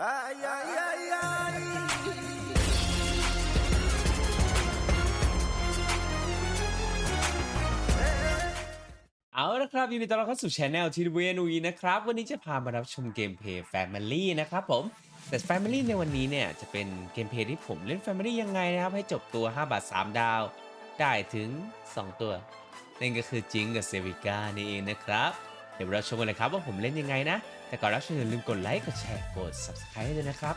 Ay, ay, ay, ay. เอาละครับยินดีต้อนรับเข้าสู่ช anel ทีวีนุยนะครับ วันนี้จะพามารับชมเกมเพลย์ Family นะครับผม แต่ Family ในวันนี้เนี่ย จะเป็นเกมเพลย์ที่ผมเล่น Family ยังไงนะครับ ให้จบตัว 5 บาท 3 ดาว ได้ถึง 2 ตัวนั่นก็คือจิงกับเซวิก้านี่เองนะครับ เดี๋ยวเราชมกันเลยครับว่าผมเล่นยังไงนะ แต่ก่อนรับชมอย่าลืมกดไลค์กดแชร์กด subscribe ด้วยนะครับ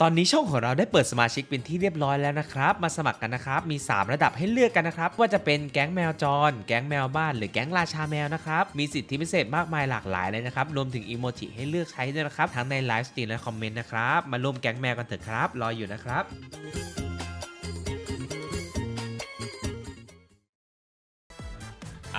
ตอนนี้ช่องของเราได้เปิดสมาชิกเป็นที่เรียบร้อยแล้วนะครับ มาสมัครกันนะครับ มี 3 ระดับให้เลือกกันนะครับ ว่าจะเป็นแก๊งแมวจร แก๊งแมวบ้าน หรือแก๊งราชาแมวนะครับ มีสิทธิพิเศษมากมายหลากหลายเลยนะครับ รวมถึงอีโมจิให้เลือกใช้ด้วยนะครับ ทั้งในไลฟ์สตรีมและคอมเมนต์นะครับ มาร่วมแก๊งแมวกันเถอะครับ รออยู่นะครับ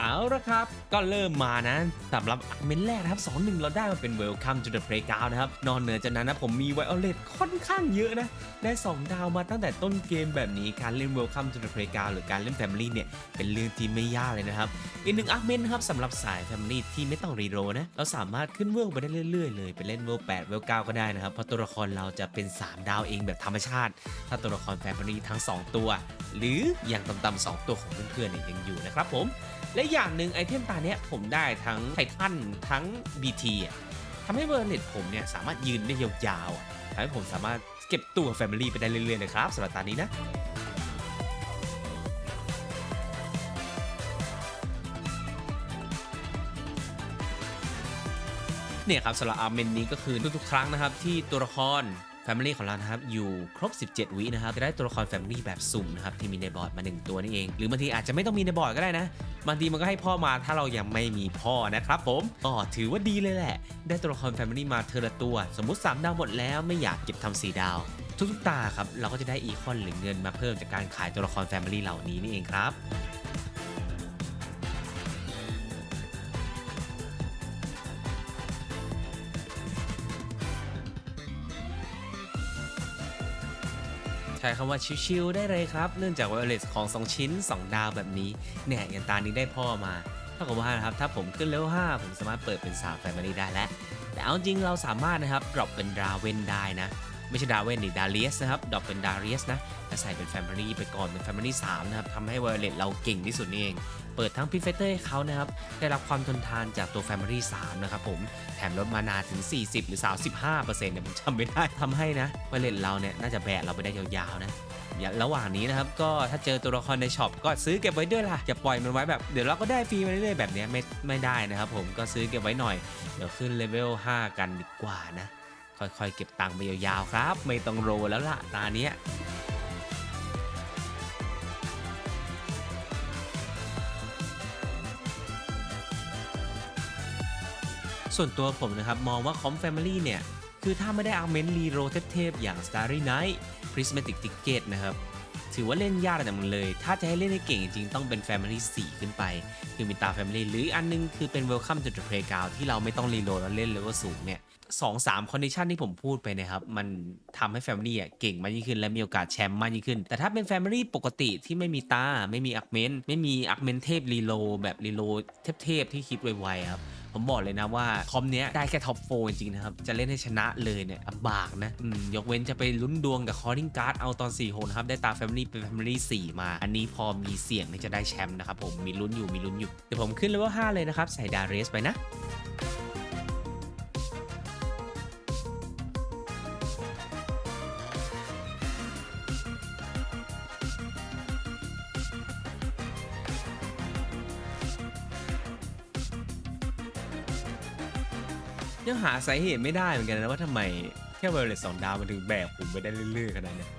เอาละครับ ก็เริ่มมานะสำหรับเมนแรกนะครับ2-1เราได้มาเป็น Welcome to the Playground นะครับ นอนเหนือจากนั้นนะผมมีไวโอเลตค่อนข้างเยอะนะ ได้ 2 ดาวมาตั้งแต่ต้นเกมแบบนี้การเล่น Welcome to the Playground หรือการเล่น Family เนี่ย เป็นเรื่องที่ไม่ยากเลยนะครับ อีกหนึ่งอาร์เมนครับสำหรับสาย Family ที่ไม่ต้องรีโรนะ เราสามารถขึ้นเวลไปได้เรื่อยๆ เลยไปเล่นเวล8เวล9ก็ได้นะครับเพราะตัวละครเราจะเป็น 3 ดาวเองแบบธรรมชาติ ถ้าตัวละคร Family ทั้ง 2 ตัว หรืออย่างต่ำๆ2ตัวของเพื่อนๆเนี่ยยังอยู่นะครับผมและอย่างหนึ่งไอเทมตาเนี้ยผมได้ทั้งไททันทั้ง BT อะทำให้เวอร์เน็ตผมเนี่ยสามารถยืนได้ยาวๆทำให้ผมสามารถเก็บตัว Family ไปได้เรื่อยๆเลยครับสำหรับตานี้นะเนี่ยครับสำหรับอาร์เมนนี้ก็คือทุกๆครั้งนะครับที่ตัวละคร Family ของเรานะครับอยู่ครบ 17 วินะครับจะได้ตัวละคร Family แบบสุ่มนะครับที่มีในบอร์ดมา 1 ตัวนี่เอง หรือบางทีอาจจะไม่ต้องมีในบอร์ดก็ได้นะบางทีมันก็ให้พ่อมาถ้าเรายังไม่มีพ่อนะครับผมก็ถือว่าดีเลยแหละ ได้ตัวละคร Family มาเทอละตัว สมมุติ 3 ดาวหมดแล้วไม่อยากเก็บทำ4ดาว ทุกๆตาครับเราก็จะได้อีคอนหรือเงินมาเพิ่มจากการขายตัวละคร Family เหล่านี้นี่เองครับ ช้คำว่าชิวๆได้เลยครับ เนื่องจากว่าเลสของ 2 ชิ้น 2 ดาวแบบนี้เนี่ยอย่างตานี้ได้พ่อมาเท่ากับว่านะครับถ้าผมขึ้นเลเวล5ผมสามารถเปิดเป็นสาวแฟมิลี่ได้แล้ว แต่เอาจริงเราสามารถนะครับดรอปเป็นดราเวนได้นะ ไม่ใช่ดาเวนดิดาเลียสนะครับดรอปเป็นดาเลียสนะแล้วใส่เป็นแฟมิลี่ไปก่อนเป็นแฟมิลี่สามนะครับทำให้วอลเลสเราเก่งที่สุดนี่เอง เปิดทั้งพิเฟเตอร์ให้เขานะครับ ได้รับความทนทานจากตัว Family 3 นะครับผม แถมลดมานาถึง 40 หรือ 35%เนี่ยผมจำไม่ได้ทำให้นะวอลเลตเราเนี่ยน่าจะแบกเราไปได้ยาวๆนะระหว่างนี้นะครับ ก็ถ้าเจอตัวละครในช็อปก็ซื้อเก็บไว้ด้วยล่ะอย่าปล่อยมันไว้แบบเดี๋ยวเราก็ได้ฟรีมาเรื่อยๆแบบนี้ไม่ไม่ได้นะครับผมก็ซื้อเก็บไว้หน่อย เดี๋ยวขึ้นเลเวล5 กันดีกว่านะ ค่อยๆ เก็บตังค์ไปยาวๆครับ ไม่ต้องโรแล้วล่ะตาเนี้ย ส่วนตัวผมนะครับ มองว่าคอม Family เนี่ย คือถ้าไม่ได้อาร์เมนรีโรเทพๆอย่าง Starry Night Prismatic Ticket นะครับ ถือว่าเล่นยากระดับหนึงเลย ถ้าจะให้เล่นให้เก่งจริงต้องเป็น Family 4 ขึ้นไป คือมีตา Family หรืออันนึงคือเป็น Welcome to the Playground ที่เราไม่ต้องรีโหลดแล้วเล่นเลเวลสูงเนี่ยสองสามคอนดิชันที่ผมพูดไปนะครับ มันทำให้ Family อะเก่งมากยิ่งขึ้น และมีโอกาสแชมป์มากยิ่งขึ้น แต่ถ้าเป็น Family ปกติที่ไม่มีตา ไม่มีอักเมนไม่มีอักเมนเทพรีโลแบบรีโลเทพๆที่คิดไวๆครับ ผมบอกเลยนะว่าคอมเนี้ยได้แค่ท็อปโฟจริงๆนะครับ จะเล่นให้ชนะเลยเนี่ยลำบากนะยกเว้นจะไปลุ้นดวงกับคอร์ดิงการ์ดเอาตอน4โหนครับ ได้ตาแฟมิลี่เป็นแฟมิลี่ 4 มา อันนี้พอมีเสี่ยงที่จะได้แชมป์นะครับผมมีลุ้นอยู่มีลุ้นอยู่เดี๋ยวผมขึ้นเลเวล5เลยนะครับใส่ดาเรสไปนะ หาสาเหตุไม่ได้เหมือนกันนะว่าทำไมแค่เวลเลตสองดาวมันถึงแบกผมไปได้เรื่อยๆขนาดเนี้ย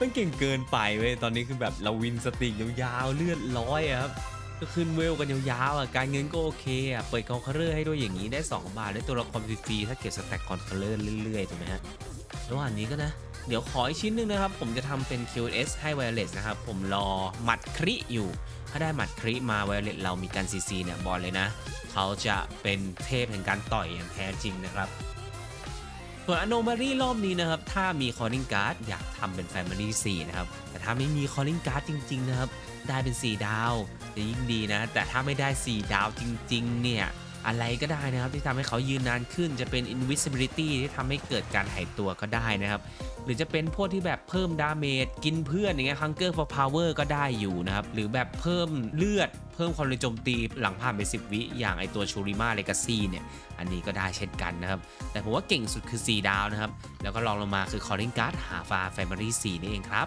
มันเก่งเกินไปเว้ยตอนนี้คือแบบเราวินสติกยาวๆเลือดร้อยอะครับก็ขึ้นเวลกันยาวๆอะการเงินก็โอเคอะเปิดคอนเคอร์ให้ด้วยอย่างนี้ได้ 2 บาทได้ตัวละครฟรีๆถ้าเก็บสแต็กคอนเคอร์เรื่อยๆถูกไหมฮะระหว่างนี้ก็นะ เดี๋ยวขออีกชิ้นหนึ่งนะครับ ผมจะทำเป็น QS ให้ Wireless นะครับ ผมรอหมัดคริอยู่ ถ้าได้หมัดคริมาไวเลตเรามีการซีซีเนี่ยบอลเลยนะ เขาจะเป็นเทพแห่งการต่อยอย่างแท้จริงนะครับ ส่วนอโนมารีรอบนี้นะครับ ถ้ามีคอ l ลิงการ์ดอยากทำเป็นแฟมิลี่4นะครับ แต่ถ้าไม่มีคอ l ลิงการ์ดจริง ๆ นะครับ ได้เป็น 4 ดาวจะยิ่งดีนะ แต่ถ้าไม่ได้ 4 ดาวจริง ๆ เนี่ย อะไรก็ได้นะครับที่ทำให้เขายืนนานขึ้นจะเป็น invisibility ที่ทำให้เกิดการหายตัวก็ได้นะครับ หรือจะเป็นพวกที่แบบเพิ่มดาเมจกินเพื่อนอย่างเงี้ย hunger for power ก็ได้อยู่นะครับ หรือแบบเพิ่มเลือด เพิ่มความเร็วโจมตีหลังผ่านไป 10 วิอย่างไอตัวชูริมาเลกาซีเนี่ย อันนี้ก็ได้เช่นกันนะครับ แต่ผมว่าเก่งสุดคือ 4 ดาวนะครับ แล้วก็ลองลงมาคือ calling card หาฟา family 4นี่เองครับ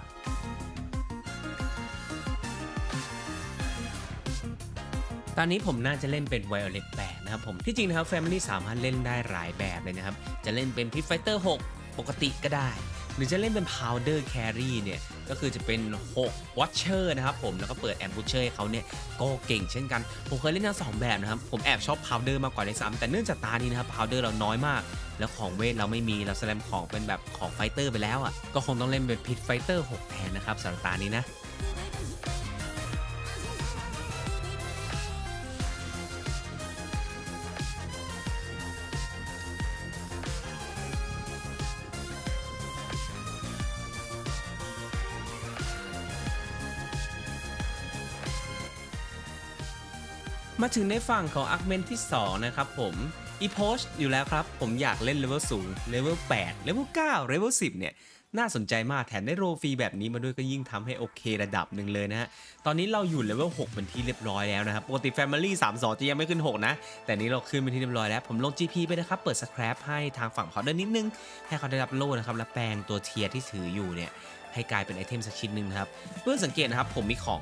ตอนนี้ผมน่าจะเล่นเป็น Violet 8 นะครับผมที่จริงนะครับ Family สามารถเล่นได้หลายแบบเลยนะครับ จะเล่นเป็น Pit Fighter 6ปกติก็ได้ หรือจะเล่นเป็น Powder Carry เนี่ย ก็คือจะเป็น 6 Watcher นะครับผมแล้วก็เปิด Ambusher ให้เขาเนี่ย ก็เก่งเช่นกัน ผมเคยเล่นทั้งสองแบบนะครับ ผมแอบชอบ Powder มากกว่าในซ้ำแต่เนื่องจากตานี้นะครับ Powder เราน้อยมากแล้วของเวทเราไม่มีเราแสดงของเป็นแบบของไฟเตอร์ไปแล้วอะก็คงต้องเล่นเป็น Pit Fighter 6แทนนะครับสำหรับตานี้นะ มาถึงในฝั่งของอาร์เมนที่ 2 นะครับผมอีโพสอยู่แล้วครับ ผมอยากเล่นเลเวลสูงเลเวล8เลเวล9เลเวล10 เนี่ยน่าสนใจมากแถมได้โรฟรีแบบนี้มาด้วยก็ยิ่งทำให้โอเคระดับหนึ่งเลยนะฮะ ตอนนี้เราอยู่เลเวล6เป็นที่เรียบร้อยแล้วนะครับปกติ Family 3 2 จะยังไม่ขึ้น 6 นะ แต่นี้เราขึ้นเป็นที่เรียบร้อยแล้ว ผมลง GP ไปนะครับ เปิดสครับให้ทางฝั่งพอเดอร์นิดนึง ให้เขาได้รับโล่นะครับ และแปลงตัวเทียร์ที่ถืออยู่เนี่ยให้กลายเป็นไอเทมสักชิ้นหนึ่งนะครับ เพื่อสังเกตนะครับผมมีของ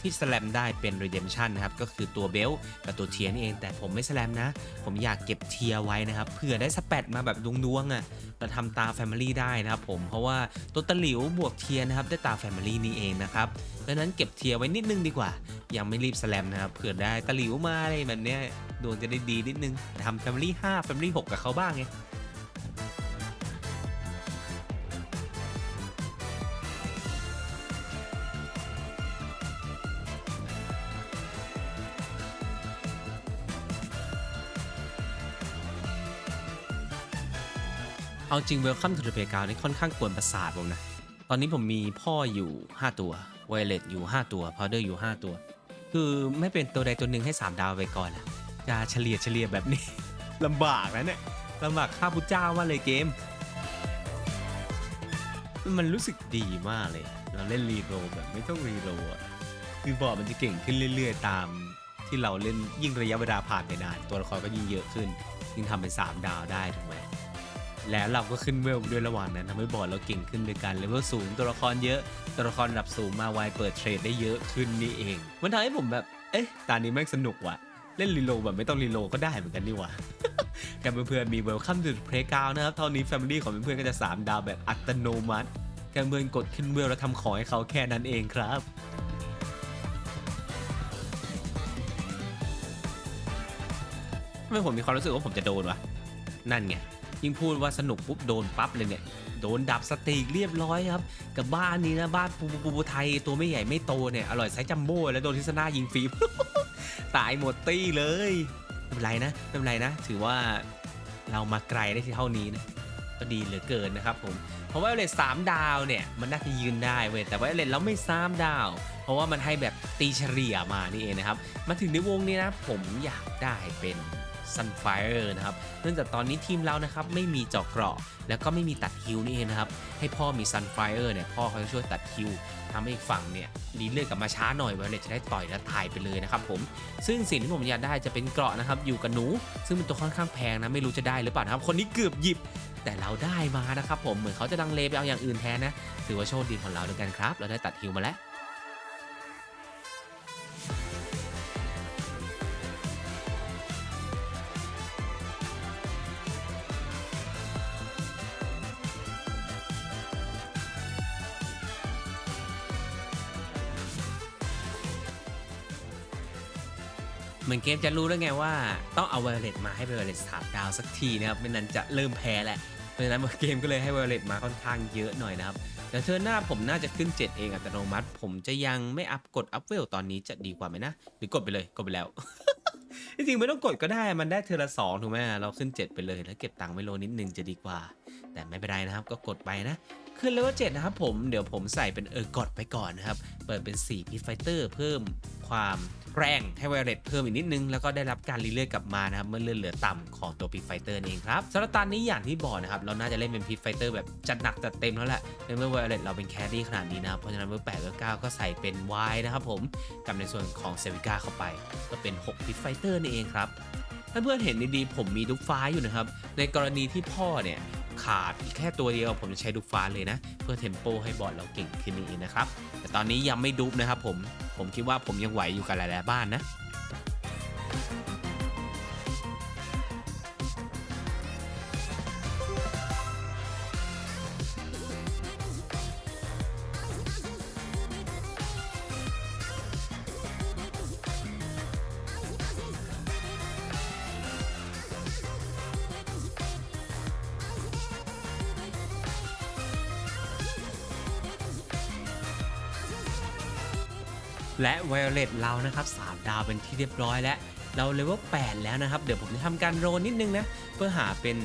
ที่สแลมได้เป็น Redemption นะครับ ก็คือตัวเบลกับตัวเทียนี่เอง แต่ผมไม่สแลมนะ ผมอยากเก็บเทียไว้นะครับ เผื่อได้สแปดมาแบบดวงๆอะ่ะเราทำตา Family ได้นะครับผม เพราะว่าตัวตะหลิวบวกเทียนะครับ ได้ตา Family นี่เองนะครับดังนั้นเก็บเทียไว้นิดนึงดีกว่า ยังไม่รีบสแลมนะครับเผื่อได้ตะหลิวมาอะไรแบบเนี้ยดวงจะได้ดีนิดนึงทำ Family 5 Family 6 กับเขาบ้างไง เอาจริง Welcome to the Playground นี่ค่อนข้างกวนประสาทผมนะ ตอนนี้ผมมีพ่ออยู่ 5 ตัว Violet อยู่ 5 ตัว Powder อยู่ 5 ตัว คือไม่เป็นตัวใดตัวหนึ่งให้ 3 ดาวไปก่อนล่ะจะเฉลี่ยเฉลี่ยแบบนี้ ลำบากนะเนี่ยลำบากข้าพุทธเจ้ามากเลยเกม มันรู้สึกดีมากเลย เราเล่นรีโรแบบไม่ต้องรีโรลอะคือบอร์ดมันจะเก่งขึ้นเรื่อย ๆ ตามที่เราเล่นยิ่งระยะเวลาผ่านไปนาน ตัวละครก็ยิ่งเยอะขึ้น ยิ่งทำเป็น 3 ดาวได้ถูกไหม แล้วเราก็ขึ้นเวลด้วยระหว่างนั้นทำให้บอร์ดเราเก่งขึ้นโดยการเลเวลสูงตัวละครเยอะ ตัวละครระดับสูงมาไวเปิดเทรดได้เยอะขึ้นนี่เอง มันทำให้ผมแบบเอ๊ะตานี้แม่งสนุกว่ะเล่นรีโลแบบไม่ต้องรีโลก็ได้เหมือนกันนี่หว่ากับเพื่อนๆมี Welcome to the Playground นะครับเท่านี้ Family ของเพื่อนๆก็จะ 3 ดาวแบบอัตโนมัติการเพื่อนกดขึ้นเวลแล้วทำของให้เขาแค่นั้นเองครับทำไมผมมีความรู้สึกว่าผมจะโดนวะนั่นไง ยิ่งพูดว่าสนุกปุ๊บโดนปั๊บเลยเนี่ยโดนดับสติเรียบร้อยครับ กับบ้านนี้นะบ้านปูปูปูไทยตัวไม่ใหญ่ไม่โตเนี่ยอร่อยไซส์จัมโบ้แล้วโดนทิศนายิงฟรีตายหมดตี้เลยไม่เป็นไรนะไม่เป็นไรนะ ถือว่าเรามาไกลได้ที่เท่านี้นะก็ดีเหลือเกินนะครับผมเพราะว่าเลทสามดาวเนี่ยมันน่าจะยืนได้เว้ยแต่ว่าเลทเราไม่สามดาว เพราะว่ามันให้แบบตีเฉลี่ยมานี่เองนะครับมาถึงในวงนี้นะผมอยากได้เป็น Sunfire นะครับเนื่องจากตอนนี้ทีมเรานะครับไม่มีเจาะเกราะ แล้วก็ไม่มีตัดฮิวนี่เองนะครับให้พ่อมี Sunfire เนี่ยพ่อเขาจะช่วยตัดฮิวทำให้อีกฝั่งเนี่ยรีเลือดกลับมาช้าหน่อยไวเลตจะได้ต่อยและตายไปเลยนะครับผมซึ่งสิ่งที่ผมอยากได้จะเป็นเกราะนะครับอยู่กับหนู ซึ่งเป็นตัวค่อนข้างแพงนะไม่รู้จะได้หรือเปล่านะครับคนนี้เกือบหยิบ แต่เราได้มานะครับผมเหมือนเขาจะดังเลไปเอาอย่างอื่นแทนนะถือว่าโชคดีของเราด้วยกันครับ เราได้ตัดฮิวมาแล้ว เหมือนเกมจะรู้แล้วไงว่าต้องเอาไวเลตมาให้ไวเลตสามดาวสักทีนะครับไม่นั้นจะเริ่มแพ้แหละเพราะฉะนั้นเกมก็เลยให้ไวเลตมาค่อนข้างเยอะหน่อยนะครับแต่เธอหน้าผมน่าจะขึ้น 7 เองอัตโนมัติ ผมจะยังไม่อัพกดอัพเวลตอนนี้จะดีกว่าไหมนะ หรือกดไปเลยกดไปแล้วจริงๆไม่ต้องกดก็ได้มันได้เทอละสองถูกไหมเราขึ้น 7 ไปเลยแล้วเก็บตังค์ไว้โลนิดนึงจะดีกว่า แต่ไม่เป็นไรนะครับก็กดไปนะ ขึ้นเลเวล7นะครับผมเดี๋ยวผมใส่เป็นเออกดไปก่อนนะครับ เปิดเป็น4พิทไฟเตอร์เพิ่มความแรงให้ไวเลตเพิ่มอีกนิดนึง แล้วก็ได้รับการรีเลือดกลับมานะครับ เมื่อเลือดเหลือต่ำของตัวพิทไฟเตอร์เองครับสำหรับตอนนี้อย่างที่บอกนะครับ เราน่าจะเล่นเป็นพิทไฟเตอร์แบบจัดหนักจัดเต็มแล้วแหละในเมื่อไวเลตเราเป็นแครี่ขนาดนี้นะเพราะฉะนั้นเมื่อ8เมื่อ9ก็ใส่เป็นวนะครับผมกับในส่วนของเซวิก้าเข้าไป ก็เป็น6พิทไฟเตอร์นี่เองครับ ถ้าเพื่อนเห็นดีๆผมมีดุกฟ้าอยู่นะครับ ในกรณีที่พ่อเนี่ยขาดแค่ตัวเดียวผมจะใช้ดุกฟ้าเลยนะ เพื่อเทมโปให้บอดเราเก่งขึ้นนี่เองนะครับ แต่ตอนนี้ยังไม่ดุบนะครับผม ผมคิดว่าผมยังไหวอยู่กับหลายๆบ้านนะ และไวโอเลตเรานะครับ3ดาวเป็นที่เรียบร้อยแล้ว เราเลเวล8แล้วนะครับ เดี๋ยวผมจะทำการโรนนิดนึงนะ เพื่อหาเป็น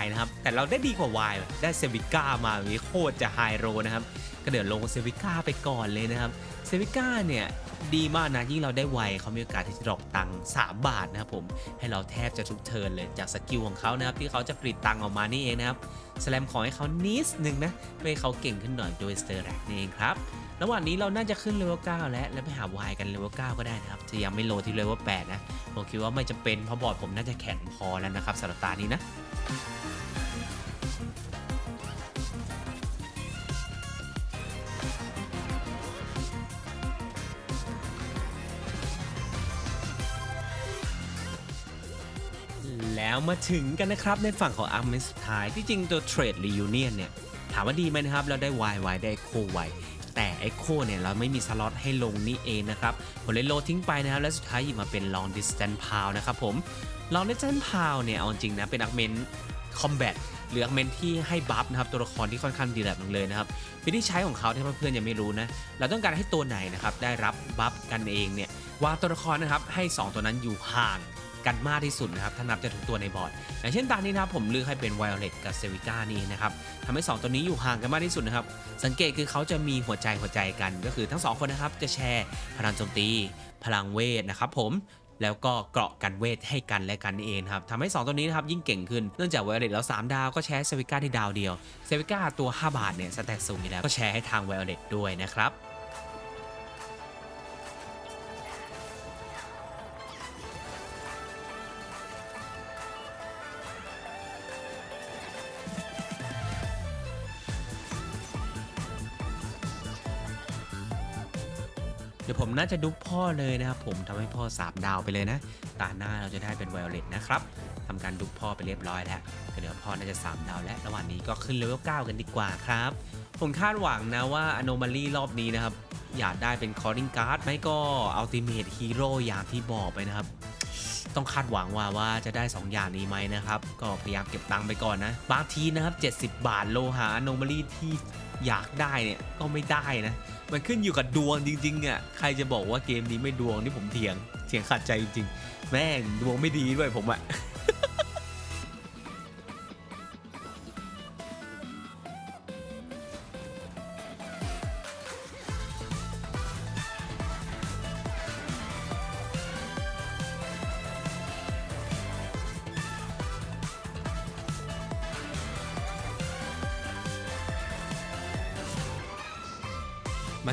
Y นะครับ แต่เราได้ดีกว่า Y ว่ะได้เซวิก้ามาอย่างนี้โคตรจะไฮโรนะครับ ก็เดี๋ยวลงเซวิก้าไปก่อนเลยนะครับ เซวิก้าเนี่ยดีมากนะ ยิ่งเราได้ไวเขามีโอกาสที่จะดรอกตังค์3บาทนะครับผม ให้เราแทบจะทุกเทิร์นเลยจากสกิลของเขานะครับ ที่เขาจะผลิตตังค์ออกมานี่เองนะครับสแลมขอให้เขานิดนึงนะเพื่อให้เขาเก่งขึ้นหน่อยโดยสเตอร์แรกนี่เองครับ ระหว่างนี้เราน่าจะขึ้นเลเวล9แล้ว แล้วไปหาวายกันเลเวล9ก็ได้นะครับจะยังไม่โลที่เลเวล8นะ ผมคิดว่าไม่จำเป็นเพราะบอร์ดผมน่าจะแข็งพอแล้วนะครับสำหรับตานี้นะแล้วมาถึงกันนะครับในฝั่งของอาร์เมสุดท้ายที่จริงตัวเทรดรี u เนียนเนี่ย ถามว่าดีไหมนะครับ เราได้ Y Y ได้โค Y แต่ไอโคเนี่ยเราไม่มีสล็อตให้ลงนี่เองนะครับผมเลยโลทิ้งไปนะครับ และสุดท้ายหยิบมาเป็น Long Distance p o w นะครับผม Long Distance p o w เนี่ยเอาจริงนะเป็นอักเมนคอมแบทหรืออักเมนที่ให้บัฟนะครับตัวละครที่ค่อนข้างดีแบบนึงเลยนะครับวิธีใช้ของเขาถ้าเพื่อนๆยังไม่รู้นะเราต้องการให้ตัวไหนนะครับได้รับบัฟกันเองเนี่ยวางตัวละครนะครับให้ 2 ตัวนั้นอยู่ห่าง กันมากที่สุดนะครับถ้านับจากทุกตัวในบอร์ด อย่างเช่นตอนนี้นะครับผมเลือกให้เป็น Violet กับ s e v i c a นี่นะครับทำให้ 2 ตัวนี้อยู่ห่างกันมากที่สุดนะครับ สังเกตคือเขาจะมีหัวใจหัวใจกัน ก็คือทั้ง 2 คนนะครับจะแชร์พลังโจมตี พลังเวทนะครับผมแล้วก็เกราะกันเวทให้กันและกันเองครับทำให้ 2 ตัวนี้นะครับยิ่งเก่งขึ้น เนื่องจาก Violet แล้ว 3 ดาวก็แชร์เซวิก้าที่ดาวเดียวเซวิก้าตัว 5 บาทเนี่ยสแต็กสูงอยู่แล้วก็แชร์ให้ทาง Violet ด้วยนะครับ น่าจะดุพ่อเลยนะครับผมทำให้พ่อสาบดาวไปเลยนะ ตาหน้าเราจะได้เป็นไวโอเลตนะครับทำการดุพ่อไปเรียบร้อยแล้วก็เดี๋ยวพ่อน่าจะสามดาวแล้วระหว่างนี้ก็ขึ้นเลเวล9กันดีกว่าครับผมคาดหวังนะว่าอโนมาลีรอบนี้นะครับ อยากได้เป็นคอร์ดิงการ์ดไม่ก็อัลติเมทฮีโร่อย่างที่บอกไปนะครับ ต้องคาดหวังว่าว่าจะได้ 2 อย่างนี้ไหมนะครับ ก็พยายามเก็บตังค์ไปก่อนนะ บางทีนะครับ 70 บาทโลหะโนมารีที่อยากได้เนี่ยก็ไม่ได้นะ มันขึ้นอยู่กับดวงจริงๆอะใครจะบอกว่าเกมนี้ไม่ดวงนี่ผมเถียงเถียงขาดใจจริงๆแม่งดวงไม่ดีด้วยผมอะ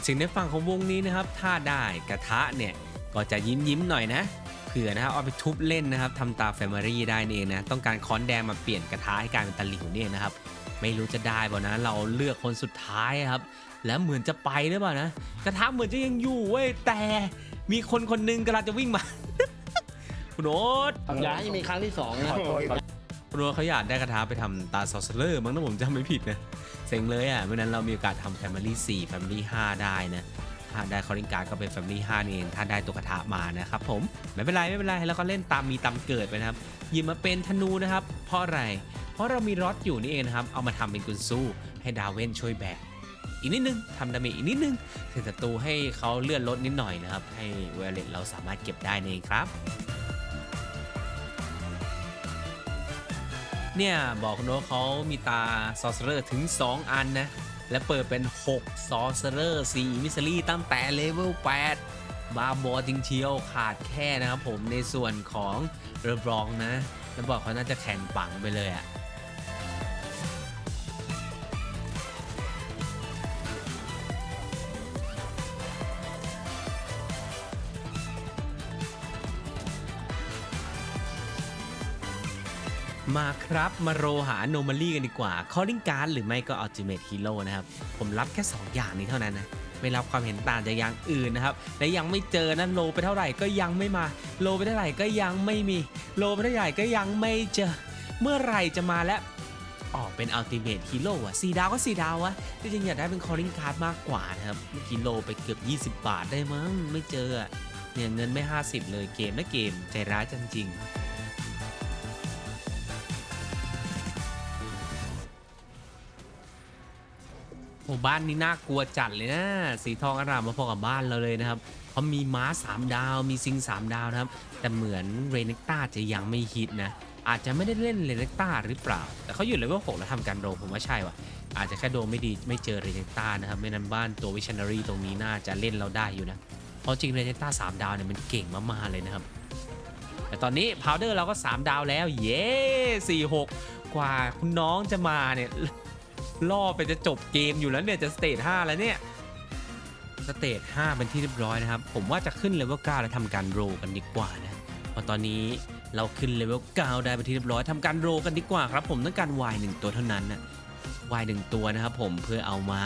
ถึงในฝั่งของวงนี้นะครับ ถ้าได้กระทะเนี่ยก็จะยิ้มยิ้มๆหน่อยนะเผื่อนะครับเอาไปทุบเล่นนะครับทำตาแฟมิลี่ได้นี่เองนะต้องการค้อนแดงมาเปลี่ยนกระทะให้กลายเป็นตะหลิวเนี่ยนะครับไม่รู้จะได้บ่านะเราเลือกคนสุดท้ายครับ แล้วเหมือนจะไปหรือเปล่านะกระทะเหมือนจะยังอยู่เว้ยแต่มีคนคนหนึงกำลังจะวิ่งมาคุณโอ๊ตอย่าให้มีครั้งที่สองนะคุณโอ๊ตเขาอยากได้กระทะไปทำตาซอสเลอร์มั้งถ้าผมจำไม่ผิดนะเซ็งเลยอะไม่นั้นเรามีโอกาสทำ Family 4 Family 5 ได้นะถ้าได้คอริงการดก็เป็น Family 5นี่เองถ้าได้ตัวกระทะมานะครับผมไม่เป็นไรไม่เป็นไรแล้วก็เล่นตามมีตามเกิดไปนะครับหยิบมาเป็นธนูนะครับ เพราะอะไร เพราะเรามีรอดอยู่นี่เองนะครับ เอามาทำเป็นกุนสู้ให้ดาวเว่นช่วยแบกอีกนิดนึงทำดาเมจอีกนิดนึงถึงศัตรูให้เขาเลื่อนลดนิดหน่อยนะครับ ให้เวลเลตเราสามารถเก็บได้นี่ครับ เนี่ย บอกคุณโน้ตเขามีตาซอสเซอร์ถึง 2 อันนะ และเปิดเป็น 6 ซอสเซอร์4มิสซิลี่ตั้งแต่เลเวล 8 บาบอจริงเชียวขาดแค่นะครับผมในส่วนของเรอบรองนะ แล้วบอกเขาน่าจะแข่งปังไปเลยอะ มาครับ มาโรหาโนมาลี่กันดีกว่าคอ l ิ n งการ์ดหรือไม่ก็ Ultimate Hero นะครับ ผมรับแค่ 2 อย่างนี้เท่านั้นนะไม่รับความเห็นต่างจากอย่างอื่นนะครับ และยังไม่เจอนะโลไปเท่าไหร่ก็ยังไม่มา โลไปเท่าไหร่ก็ยังไม่มี โลไปเท่าไหร่ก็ยังไม่เจอ เมื่อไหร่จะมาแล้วออกเป็น Ultimate Hero อะ4ดาวก็4ดาววะจริงๆอยากได้เป็น Calling Card มากกว่านะครับ เมื่อกี้โลไปเกือบ 20 บาทได้มั้ง ไม่เจอเนี่ยเงินไม่ 50 เลยเกมนะเกมใจร้ายจริงๆ โอ้บ้านนี้น่ากลัวจัดเลยนะ สีทองอารามมาพอกับบ้านเราเลยนะครับเพราะมีม้า 3 ดาว มีซิง 3 ดาวนะครับ แต่เหมือนเรเนกต้าจะยังไม่ฮิตนะ อาจจะไม่ได้เล่นเรเนกต้าหรือเปล่า แต่เขาอยู่เลเวล6แล้วทำการโดมผมว่าใช่ว่ะ อาจจะแค่โดมไม่ดีไม่เจอเรเนกต้านะครับ ไม่นั้นบ้านตัววิช i นารีตรงนี้น่าจะเล่นเราได้อยู่นะ เพราะจริงเรเนกต้า3ดาวเนี่ยมันเก่งมากๆเลยนะครับ แต่ตอนนี้พาวเดอร์เราก็ 3 ดาวแล้ว เย้46กว่าคุณน้องจะมาเนี่ย ล่อไปจะจบเกมอยู่แล้วเนี่ยจะสเตจ5แล้วเนี่ยสเตจ5เป็นที่เรียบร้อยนะครับ ผมว่าจะขึ้นเลเวล9แล้วทำการโรกันดีกว่านะเพราะตอนนี้เราขึ้นเลเวล9ได้เป็นที่เรียบร้อยทำการโรกันดีกว่าครับผมต้องการ Y 1ตัวเท่านั้นนะ Y 1ตัวนะครับผมเพื่อเอามา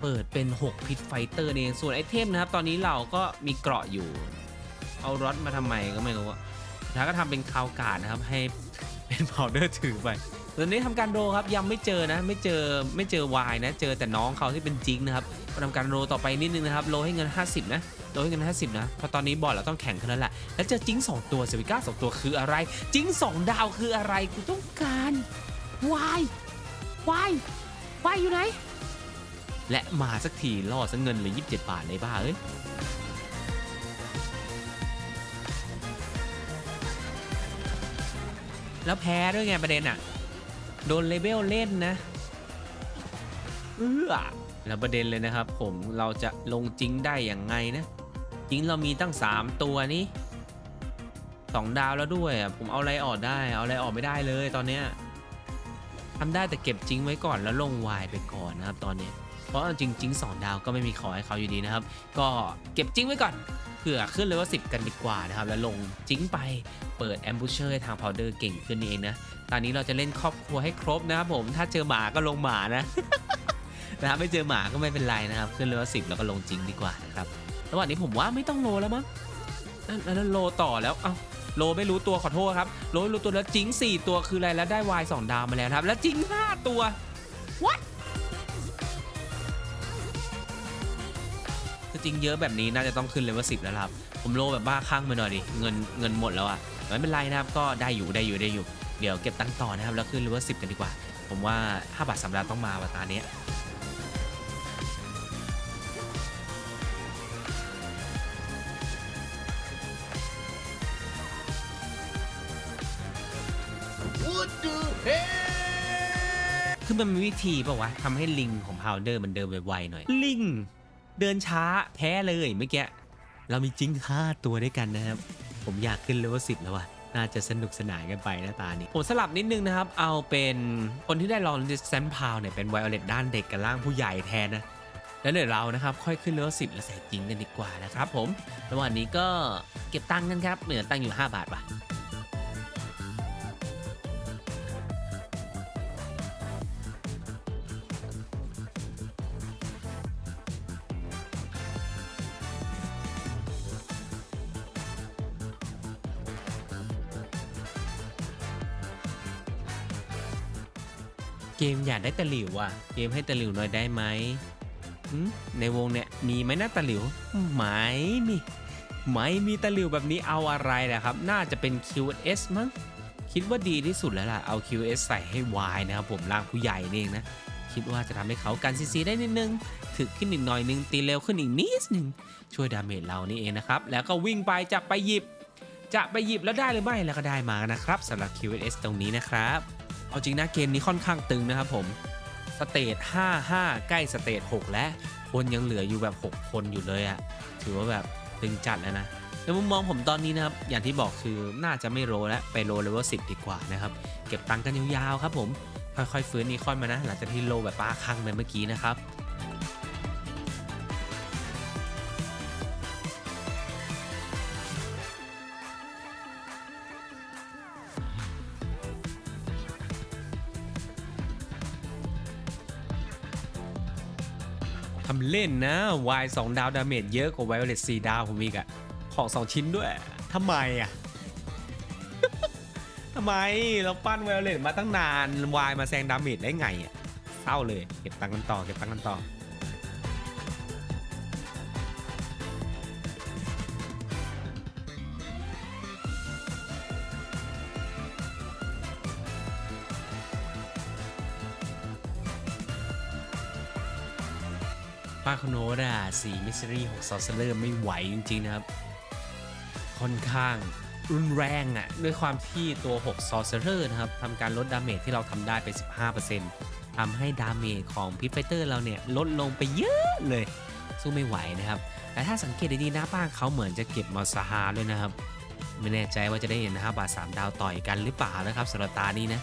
เปิดเป็น 6 พิษไฟเตอร์เองส่วนไอเทมนะครับ ตอนนี้เราก็มีเกราะอยู่ เอารถมาทำไมก็ไม่รู้อะแล้วก็ทำเป็นคาวการ์ดนะครับให้เป็นพาวเดอร์ถือไป ตอนนี้ทำการโรครับยังไม่เจอนะ ไม่เจอไม่เจอวายนะ เจอแต่น้องเขาที่เป็นจิงนะครับก็ทำการโรต่อไปนิดนึงนะครับโรให้เงิน 50 นะโรให้เงิน 50 นะเพราะตอนนี้บอร์ดเราต้องแข่งขึ้นแล้วแหละแล้วเจอจิง2 ตัวเซวิก้า2ตัวคืออะไร จิง2 ดาวคืออะไรกูต้องการวายวายวายอยู่ไหนและมาสักทีล่อสักเงินเลย27 บาทเลยบ้าเอ้ยแล้วแพ้ด้วยไงประเด็นอะ โดนเลเวลเล่นนะเออแล้วประเด็นเลยนะครับ ผมเราจะลงจริงได้อย่างไงนะจริงเรามีตั้ง 3 ตัวนี้สองดาวแล้วด้วยผมเอาอะไรออกได้ เอาอะไรออกไม่ได้เลยตอนเนี้ยทำได้แต่เก็บจริงไว้ก่อนแล้วลงวายไปก่อนนะครับตอนนี้ เพราะจริงจริงสองดาวก็ไม่มีขอให้เขาอยู่ดีนะครับ ก็เก็บจริงไว้ก่อนเผื่อขึ้นเลยว่าสิบกันดีกว่านะครับ แล้วลงจริงไปเปิดแอมบูเชอร์ทางพาวเดอร์เก่งขึ้นนี่เองนะ ตอนนี้เราจะเล่นครอบครัวให้ครบนะครับผมถ้าเจอหมาก็ลงหมานะนะครับไม่เจอหมาก็ไม่เป็นไรนะครับ ขึ้นเลยว่าสิบแล้วก็ลงจริงดีกว่านะครับระหว่างนี้ผมว่าไม่ต้องโลแล้วมั้งนั่นนั่นโลต่อแล้วเอ้าโลไม่รู้ตัวขอโทษครับโลไม่รู้ตัวแล้วจิง 4 ตัวคืออะไรแล้วได้วาย2ดาวมาแล้วครับ แล้วจิง 5 ตัว what จริงเยอะแบบนี้น่าจะต้องขึ้นเลเวลสิบแล้วล่ะครับผมโลแบบบ้าคลั่งไปหน่อยดิเงินเงินหมดแล้วอะแต่ไม่เป็นไรนะครับก็ได้อยู่ได้อยู่ได้อยู่ เดี๋ยวเก็บตังค์ต่อนะครับแล้วขึ้นเลเวลสิบกันดีกว่า ผมว่า5บาทสำหรับต้องมาวันตาเนี้ย What the hell คือมันมีวิธีป่าวะทำให้ลิงของพาวเดอร์มันเดินไวๆหน่อย ลิง เดินช้าแพ้เลยเมื่อกี้เรามีจิ้งห้าตัวด้วยกันนะครับ ผมอยากขึ้นเลเวลสิบแล้วว่ะน่าจะสนุกสนานกันไปหน้าตานี้ผมสลับนิดนึงนะครับ เอาเป็นคนที่ได้ลองแซมพาวเนี่ยเป็นไวโอเลตด้านเด็กกับร่างผู้ใหญ่แทนนะแล้วเดี๋ยวเรานะครับค่อยขึ้นเลเวลสิบแล้วใส่จริงกันดีกว่านะครับผมระหว่างนี้ก็เก็บตังค์กันครับเหลือตังค์อยู่ 5 บาทว่ะ เกมอยากได้ตะหลิวอะ เกมให้ตะหลิวหน่อยได้ไหมในวงเนี่ยมีไหมนะตะหลิวไม่มีไม่มีตะหลิวแบบนี้เอาอะไรนะครับ น่าจะเป็น QS มั้งคิดว่าดีที่สุดแล้วล่ะ เอา QS ใส่ให้ Y นะครับผมร่างผู้ใหญ่เองนะ คิดว่าจะทำให้เขากันซีซีได้นิดนึง ถึกขึ้นอีกหน่อยนึง ตีเร็วขึ้นอีกนิดนึง ช่วยดาเมจเรานี่เองนะครับ แล้วก็วิ่งไปจะไปหยิบ จะไปหยิบแล้วได้หรือไม่แล้วก็ได้มานะครับสำหรับ QS ตรงนี้นะครับ เอาจริงนะเกมนี้ค่อนข้างตึงนะครับผมสเตจ55 ใกล้สเตจ6 แล้วคนยังเหลืออยู่แบบ 6 คนอยู่เลยอะถือว่าแบบตึงจัดแล้วนะในมุมมองผมตอนนี้นะครับ อย่างที่บอกคือน่าจะไม่โรแล้วไปโรเลเวลสิดีกว่านะครับเก็บตังค์กันยาวๆครับผมค่อยๆฟื้นนีคอนมานะ หลังจากที่โลแบบป้าคังไปเมื่อกี้นะครับ เล่นนะ Y 2ดาวดาเมจเยอะกว่า Violet 4ดาวผมอีกอะของ 2 ชิ้นด้วยทำไมอะทำไมเราปั้น Violet มาตั้งนาน Y มาแซงดาเมจได้ไงอะเศร้าเลย เก็บตังค์กันต่อเก็บตังค์กันต่อ ป้าคโนดอะสีมิสซิรี่ของซอสเลอร์ไม่ไหวจริงๆนะครับ ค่อนข้างรุนแรงอะด้วยความที่ตัว 6 ซอสเ r อร์นะครับทำการลดดาเมจที่เราทำได้ไป 15%ทำให้ดาเมจของพิ t ไฟเตอร์เราเนี่ยลดลงไปเยอะเลย สู้ไม่ไหวนะครับ แต่ถ้าสังเกตดีๆหน้าบ้านเขาเหมือนจะเก็บมอสฮาด้วยนะครับไม่แน่ใจว่าจะได้เห็น5บาท3ดาวต่อยกันหรือเปล่านะครับสำหรับตานี้นะ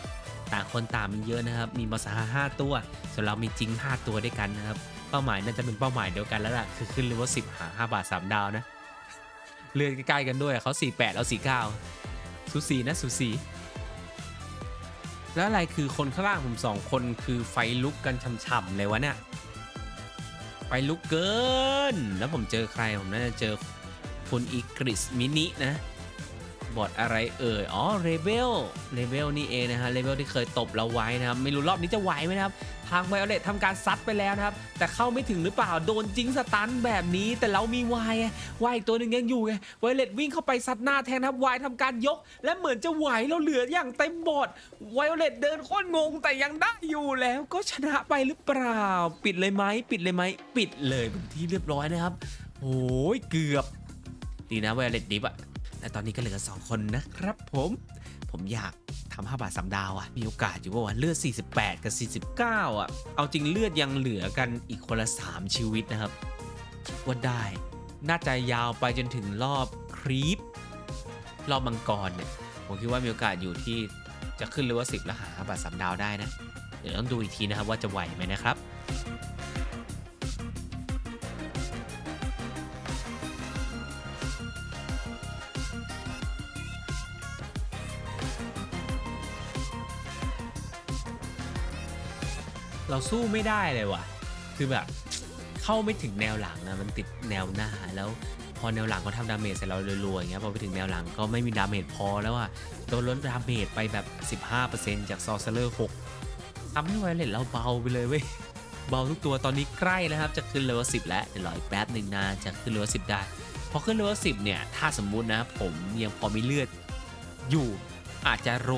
ต่างคนต่างมีเยอะนะครับ มีมอสฮา5ตัว ส่วนเรามีจริง 5 ตัวด้วยกันนะครับ เป้าหมายน่าจะเป็นเป้าหมายเดียวกันแล้วล่ะคือขึ้นเลเวลสิบหา5บาท3ดาวนะเลือนใกล้ๆกันด้วยเขา48เรา49สูสีนะสูสีแล้วอะไรคือคนข้างล่างผมสองคนคือไฟลุกกันช่ำๆเลยวะเนี่ยไฟลุกเกิน แล้วผมเจอใครผมน่าจะเจอคุณอีกริสมินินะบอดอะไรเอ่ย อ๋อ เรเบล เรเบลนี่เองนะฮะ เรเบลที่เคยตบเราไว้นะครับ ไม่รู้รอบนี้จะไหวไหมนะครับ ทางไวโอเลตทำการซัดไปแล้วนะครับ แต่เข้าไม่ถึงหรือเปล่าโดนจิงสตันแบบนี้แต่เรามีวายไวายอีกตัวหนึ่งยังอยู่ไงไวโอเลตวิ่งเข้าไปซัดหน้าแทนนะครับวายทำการยก และเหมือนจะไหวเราเหลืออย่างเต็มบอดไวโอเลตเดินโคตรงงแต่ยังได้อยู่แล้วก็ชนะไปหรือเปล่า ปิดเลยไหมปิดเลยไหมปิดเลยเป็นที่เรียบร้อยนะครับโอ้ยเกือบดีนะไวโอเลตดิฟอะแต่ตอนนี้ก็เหลือ 2 คนนะครับผม ผมอยากทำ5บาท3ดาวอะมีโอกาสอยู่ว่าวันเลือด 48 กับ 49อะเอาจริงเลือดยังเหลือกันอีกคนละ 3 ชีวิตนะครับคิดว่าได้ น่าจะยาวไปจนถึงรอบครีป รอบมังกรเนี่ย ผมคิดว่ามีโอกาสอยู่ที่จะขึ้นเลเวล10 แล้วหาบาท3ดาวได้นะ เดี๋ยวต้องดูอีกทีนะครับว่าจะไหวไหมนะครับ เราสู้ไม่ได้เลยว่ะ คือแบบเข้าไม่ถึงแนวหลังนะมันติดแนวหน้าแล้วพอแนวหลังเขาทำดาเมจใส่เรารัวๆอย่างเงี้ยพอไปถึงแนวหลังก็ไม่มีดาเมจพอแล้วอะโดนลดดาเมจไปแบบ 15%จากซอร์เซอร์6ทำให้ไวเลตเราเบาไปเลยเว้ยเบาทุกตัวตอนนี้ใกล้แล้วครับ จะขึ้นเลเวล10 แล้วเดี๋ยวรออีกแป๊บหนึ่งนะจะขึ้นเลเวล10 ได้ พอขึ้นเลเวล10 เนี่ย ถ้าสมมุตินะผมยังพอมีเลือดอยู่อาจจะโร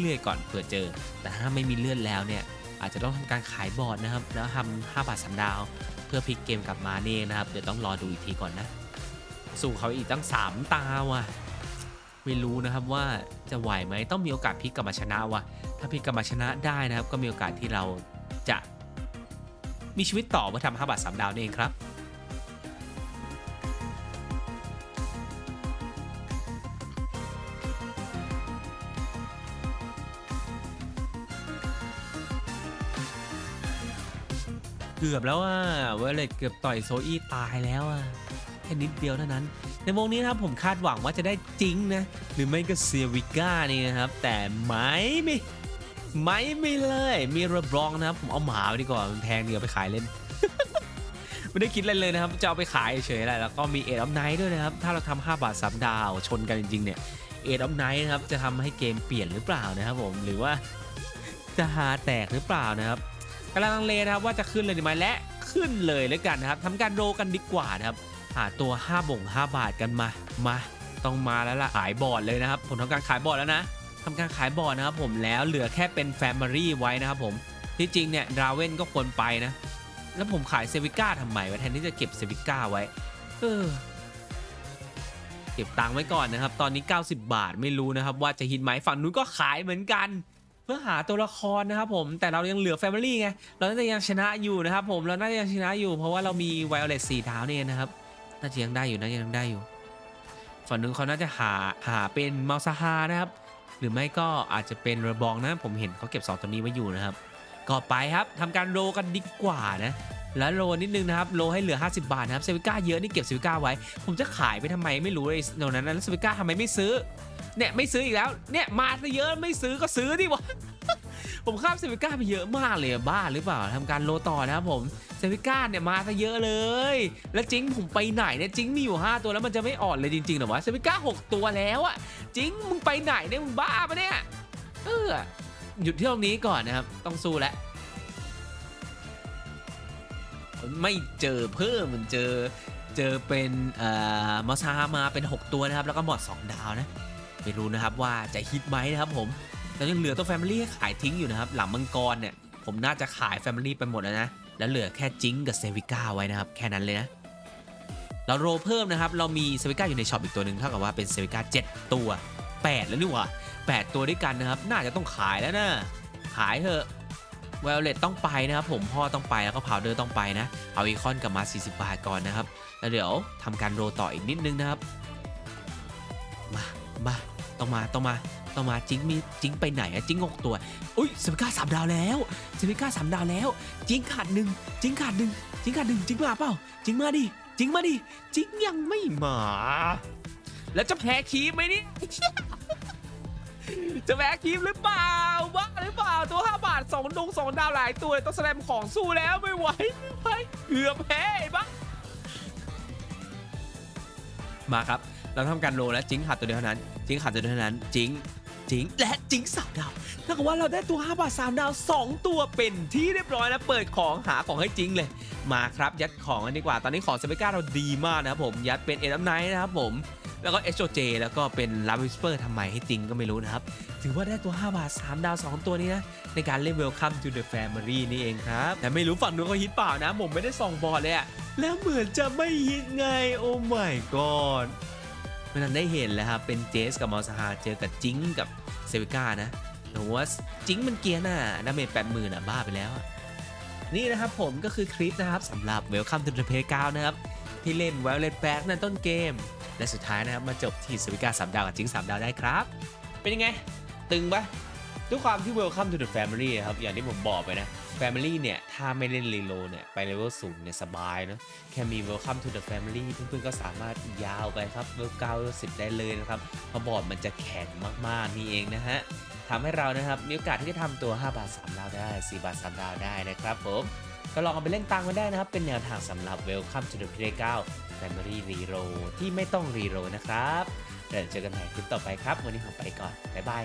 เรื่อยๆก่อนเผื่อเจอ แต่ถ้าไม่มีเลือดแล้วเนี่ย อาจจะต้องทำการขายบอร์ดนะครับ แล้วทำ5บาทสามดาว เพื่อพลิกเกมกลับมาเนี่ยนะครับ เดี๋ยวต้องรอดูอีกทีก่อนนะ สู่เขาอีกตั้ง 3 ตาว่ะ ไม่รู้นะครับว่าจะไหวไหมต้องมีโอกาสพลิกกลับมาชนะว่ะ ถ้าพลิกกลับมาชนะได้นะครับ ก็มีโอกาสที่เราจะมีชีวิตต่อเมื่อทำ5บาท3ดาวนี่เองครับ กือบแล้วอะเวเลตเกือบต่อยโซอี้ตายแล้วอะแค่นิดเดียวเท่านั้น ในวงนี้นะครับผมคาดหวังว่าจะได้จริงนะ หรือไม่ก็เซียวิก้านี่นะครับ แต่ไม่มีไม่มีเลยมีระบรองนะครับ ผมเอาหมาไปดีกว่ามันแพงเดียวไปขายเล่น ไม่ได้คิดอะไรเลยนะครับ จะเอาไปขายเฉยๆแหละแล้วก็มีเอ็ดออฟไนท์ด้วยนะครับ ถ้าเราทำ5บาท3ดาวชนกันจริงๆเนี่ยเอ็ดออฟไนท์นะครับจะทำให้เกมเปลี่ยนหรือเปล่านะครับผมหรือว่าจะหาแตกหรือเปล่านะครับ กำลังลังเลนะครับว่าจะขึ้นเลยดีไหมและขึ้นเลยแล้วกันนะครับทำการโรกันดีกว่านะครับหาตัว 5บ่ง5 บาทกันมามาต้องมาแล้วล่ะขายบอร์ดเลยนะครับ ผมทำการขายบอร์ดแล้วนะทำการขายบอร์ดนะครับผมแล้วเหลือแค่เป็นแฟมิลี่ไว้นะครับผมที่จริงเนี่ยดราเวนก็ควรไปนะ แล้วผมขายเซวิก้าทำไมวะแทนที่จะเก็บเซวิก้าไว้ เออ เก็บตังค์ไว้ก่อนนะครับ ตอนนี้ 90 บาทไม่รู้นะครับ ว่าจะฮิตไหมฝั่งนู้นก็ขายเหมือนกัน พื่อหาตัวละครนะครับผมแต่เรายังเหลือ Family ไงเราน่าจะยังชนะอยู่นะครับผมเราน่าจะยังชนะอยู่ เพราะว่าเรามี Violet สี่ดาเนี่ยนะครับน่าจะยังได้อยู่นะยังได้อยู่ฝั่งนึงเขาน่าจะหาหาเป็นเมาซาฮานะครับหรือไม่ก็อาจจะเป็นระบองนะผมเห็นเขาเก็บ2ตัวนี้ไว้อยู่นะครับก็ไปครับทำการโรกันดีกว่านะแล้วโรนิดนึงนะครับโรให้เหลือ 50 บาทนะครับเซวิก้าเยอะนี่เก็บเซวิก้าไว้ ผมจะขายไปทำไมไม่รู้เลยโนนั้นนะแล้วเซวิก้าทำไมไม่ซื้อ เนี่ยไม่ซื้ออีกแล้ว เนี่ยมาซะเยอะไม่ซื้อก็ซื้อดิวะ ผมข้ามเซวิก้าไปเยอะมากเลยบ้าหรือเปล่าทำการโลต่อนะครับผมเซวิก้าเนี่ยมาซะเยอะเลย แล้วจิงผมไปไหนเนี่ยจิงมีอยู่ 5 ตัวแล้วมันจะไม่อ่อนเลยจริงๆหรอวะเซวิก้า6ตัวแล้วอะจิงมึงไปไหนเนี่ยมึงบ้าปะเนี่ยเออหยุดที่ตรงนี้ก่อนนะครับ ต้องสู้แล้วไม่เจอเพิ่มมันเจอเจอเป็นเอ่อมอซามาเป็น 6 ตัวนะครับ แล้วก็หมด 2 ดาวนะ ไม่รู้นะครับว่าจะฮิตไหมนะครับผมแล้วยังเหลือตัวแฟมิลี่ขายทิ้งอยู่นะครับ หลังมังกรเนี่ยผมน่าจะขายแฟมิลี่ไปหมดแล้วนะ แล้วเหลือแค่จิงกับเซวิก้าไว้นะครับ แค่นั้นเลยนะ เราโรเพิ่มนะครับ เรามีเซวิก้าอยู่ในช็อปอีกตัวหนึ่งเท่ากับว่าเป็นเซวิก้า7ตัว 8 แล้วนี่หว่า 8 ตัวด้วยกันนะครับ น่าจะต้องขายแล้วนะ ขายเถอะเวลเลตต้องไปนะครับผมพ่อต้องไปแล้วก็พาวเดอร์ต้องไปนะ เอาอีคอนกลับมา 40 บาทก่อนนะครับ แล้วเดี๋ยวทำการโรต่ออีกนิดนึงนะครับ มา มา ต้องมาต้องมาต้องมาจิงมีจิงไปไหนอะจิงหกตัวอุ้ยเซมิก้าสามดาวแล้วเซมิก้าสามดาวแล้ว จิงขาดหนึ่งจิงขาดหนึ่งจิงขาดหนึ่งจิงมาเปล่าจิงมาดิจิงมาดิจิงยังไม่มา แล้วจะแพ้คีมไหมนี่จะแพ้คีมหรือเปล่าบ้าหรือเปล่าตัว5บาท2ดง2ดาวหลายตัวต้องแสดงของสู้แล้วไม่ไหวไม่ไหวเกือบแพ้บ้ามาครับ เราทำการโลแล้วจิงขาดตัวเดียวเท่านั้น จิงขาดตัวเดียวเท่านั้น จิงจิงและจิงสามดาวถ้ากับว่าเราได้ตัว5บาท3ดาว 2 ตัวเป็นที่เรียบร้อยแล้วเปิดของหาของให้จิงเลย มาครับยัดของกันดีกว่า ตอนนี้ของเซเบก้าเราดีมากนะครับผมยัดเป็นเอ็นอัมไนนะครับผมแล้วก็ h o j แล้วก็เป็นลาวิสเปอร์ทำไมให้จริงก็ไม่รู้นะครับ ถือว่าได้ตัว 5 บาท 3 ดาว 2 ตัวนี้นะ ในการเล่น Welcome to the Family นี่เองครับ แต่ไม่รู้ฝั่งนู้นเขาฮิตเปล่านะ ผมไม่ได้ส่องบอร์ดเลยอะแล้วเหมือนจะไม่ฮิตไง โอ้ my god ไม่ทันได้เห็นแล้วครับ เป็นเจสกับมอสฮาเจอกับจิงกับเซวิก้านะผมว่าจิงมันเกียร์น่ะดาเมจแปดหมื่นอะ บ้าไปแล้ว นี่นะครับผมก็คือคลิปนะครับสำหรับเวลคัมทูเดอะเพย์กาวนะครับ ที่เล่น w i l d Back ในต้นเกม และสุดท้ายนะครับ มาจบที่เซวิกาสามดาวกับจิงสามดาวได้ครับ เป็นยังไง ตึงปะ ด้วยความที่ Welcome to the Family ครับ อย่างที่ผมบอกไปนะ Family เนี่ย ถ้าไม่เล่นรีโลเนี่ย ไปเลเวลสูงเนี่ย สบายเนอะแค่มี Welcome to the Family เพื่อนๆก็สามารถยาวไปครับเลเวลเก้าสิบได้เลยนะครับเพราะบอร์ดมันจะแข็งมากๆนี่เองนะฮะทำให้เรานะครับ มีโอกาสที่จะทำตัว 5 บาท 3 ดาวได้ 4 บาท 3 ดาวได้นะครับผมก็ลองเอาไปเล่นตังกันได้นะครับ เป็นแนวทางสำหรับ Welcome to the Playground Family Reroll ที่ไม่ต้อง Reroll นะครับเดี๋ยวเจอกันใหม่คลิปต่อไปครับ วันนี้ผมไปก่อน บ๊ายบาย